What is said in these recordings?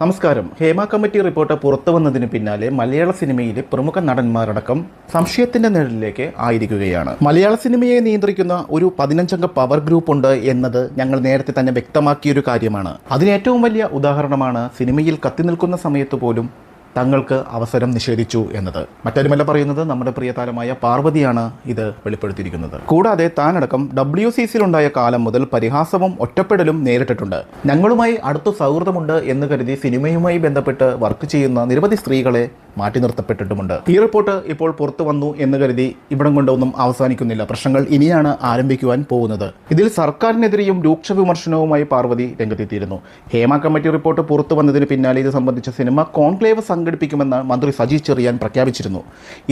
നമസ്കാരം. Hema committee report പുറത്തു വന്നതിന് പിന്നാലെ മലയാള സിനിമയിലെ പ്രമുഖ നടന്മാരടക്കം സംശയത്തിന്റെ നിഴലിലേക്ക് ആയിരിക്കുകയാണ്. മലയാള സിനിമയെ നിയന്ത്രിക്കുന്ന ഒരു പതിനഞ്ചംഗ പവർ ഗ്രൂപ്പ് ഉണ്ട് എന്നത് ഞങ്ങൾ നേരത്തെ തന്നെ വ്യക്തമാക്കിയൊരു കാര്യമാണ്. അതിന് ഏറ്റവും വലിയ ഉദാഹരണമാണ് സിനിമയിൽ കത്തി നിൽക്കുന്ന സമയത്ത് പോലും തങ്ങൾക്ക് അവസരം നിഷേധിച്ചു എന്നത്. മറ്റൊരുമല്ല പറയുന്നത് നമ്മുടെ പ്രിയ താരമായ പാർവതിയാണ് ഇത് വെളിപ്പെടുത്തിയിരിക്കുന്നത്. കൂടാതെ താനടക്കം ഡബ്ല്യു സി സിയിലുണ്ടായ കാലം മുതൽ പരിഹാസവും ഒറ്റപ്പെടലും നേരിട്ടിട്ടുണ്ട്. ഞങ്ങളുമായി അടുത്ത സൗഹൃദമുണ്ട് എന്ന് കരുതി സിനിമയുമായി ബന്ധപ്പെട്ട് വർക്ക് ചെയ്യുന്ന നിരവധി സ്ത്രീകളെ മാറ്റി നിർത്തപ്പെട്ടിട്ടുമുണ്ട്. ഈ റിപ്പോർട്ട് ഇപ്പോൾ പുറത്തു വന്നു എന്ന് കരുതി ഇവിടം കൊണ്ടൊന്നും അവസാനിക്കുന്നില്ല. പ്രശ്നങ്ങൾ ഇനിയാണ് ആരംഭിക്കുവാൻ പോകുന്നത്. ഇതിൽ സർക്കാരിനെതിരെയും രൂക്ഷ വിമർശനവുമായി പാർവതി രംഗത്തെത്തിയിരുന്നു. ഹേമ കമ്മിറ്റി റിപ്പോർട്ട് പുറത്തു വന്നതിന് പിന്നാലെ ഇത് സംബന്ധിച്ച സിനിമ കോൺക്ലേവ് സംഘടിപ്പിക്കുമെന്ന് മന്ത്രി സജി ചെറിയാൻ പ്രഖ്യാപിച്ചിരുന്നു.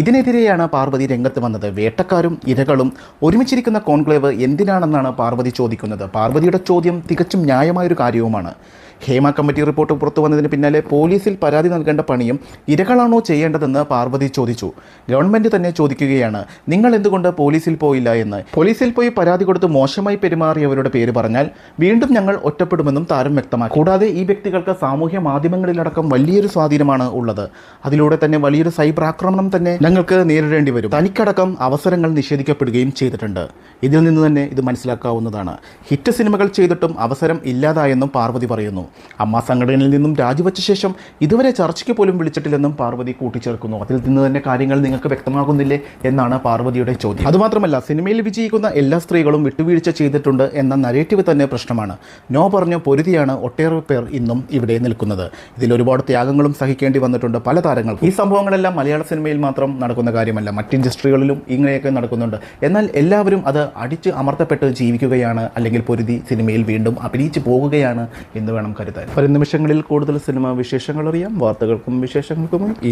ഇതിനെതിരെയാണ് പാർവതി രംഗത്ത് വന്നത്. വേട്ടക്കാരും ഇരകളും ഒരുമിച്ചിരിക്കുന്ന കോൺക്ലേവ് എന്തിനാണെന്നാണ് പാർവതി ചോദിക്കുന്നത്. പാർവതിയുടെ ചോദ്യം തികച്ചും ന്യായമായൊരു കാര്യവുമാണ്. ഹേമ കമ്മിറ്റി റിപ്പോർട്ട് പുറത്തു വന്നതിന് പിന്നാലെ പോലീസിൽ പരാതി നൽകേണ്ട പണിയും ഇരകളാണോ ചെയ്യേണ്ടതെന്ന് പാർവതി ചോദിച്ചു. ഗവൺമെന്റ് തന്നെ ചോദിക്കുകയാണ് നിങ്ങൾ എന്തുകൊണ്ട് പോലീസിൽ പോയില്ല എന്ന്? പോലീസിൽ പോയി പരാതി കൊടുത്ത് മോശമായി പെരുമാറിയവരുടെ പേര് പറഞ്ഞാൽ വീണ്ടും ഞങ്ങൾ ഒറ്റപ്പെടുമെന്നും താരം വ്യക്തമാക്കി. കൂടാതെ ഈ വ്യക്തികൾക്ക് സാമൂഹ്യ മാധ്യമങ്ങളിലടക്കം വലിയൊരു സ്വാധീനമാണ് ഉള്ളത്. അതിലൂടെ തന്നെ വലിയൊരു സൈബർ ആക്രമണം തന്നെ ഞങ്ങൾക്ക് നേരിടേണ്ടി വരും. തനിക്കടക്കം അവസരങ്ങൾ നിഷേധിക്കപ്പെടുകയും ചെയ്തിട്ടുണ്ട്. ഇതിൽ നിന്ന് തന്നെ ഇത് മനസ്സിലാക്കാവുന്നതാണ്. ഹിറ്റ് സിനിമകൾ ചെയ്തിട്ടും അവസരം ഇല്ലാതായെന്നും പാർവതി പറയുന്നു. അമ്മ സംഘടനയിൽ നിന്നും രാജിവെച്ച ശേഷം ഇതുവരെ ചർച്ചയ്ക്ക് പോലും വിളിച്ചിട്ടില്ലെന്നും പാർവതി കൂട്ടിച്ചേർക്കുന്നു. അതിൽ നിന്ന് തന്നെ കാര്യങ്ങൾ നിങ്ങൾക്ക് വ്യക്തമാകുന്നില്ലേ എന്നാണ് പാർവതിയുടെ ചോദ്യം. അതുമാത്രമല്ല സിനിമയിൽ വിജയിക്കുന്ന എല്ലാ സ്ത്രീകളും വിട്ടുവീഴ്ച ചെയ്തിട്ടുണ്ട് എന്ന നരേറ്റീവ് തന്നെ പ്രശ്നമാണ്. നോ പറഞ്ഞ പൊരുതിയാണ് ഒട്ടേറെ പേർ ഇന്നും ഇവിടെ നിൽക്കുന്നത്. ഇതിൽ ഒരുപാട് ത്യാഗങ്ങളും സഹിക്കേണ്ടി വന്നിട്ടുണ്ട് പല താരങ്ങൾക്കും. ഈ സംഭവങ്ങളെല്ലാം മലയാള സിനിമയിൽ മാത്രം നടക്കുന്ന കാര്യമല്ല മറ്റ് ഇൻഡസ്ട്രികളിലും ഇങ്ങനെയൊക്കെ നടക്കുന്നുണ്ട്. എന്നാൽ എല്ലാവരും അത് അടിച്ച് അമർത്തപ്പെട്ട് ജീവിക്കുകയാണ് അല്ലെങ്കിൽ പൊരുതി സിനിമയിൽ വീണ്ടും അഭിനയിച്ച് പോകുകയാണ് എന്ന് വേണം കരുതാൻ. പല നിമിഷങ്ങളിൽ കൂടുതൽ സിനിമ വിശേഷങ്ങൾ അറിയാം. വാർത്തകൾക്കും വിശേഷങ്ങൾക്കും ഈ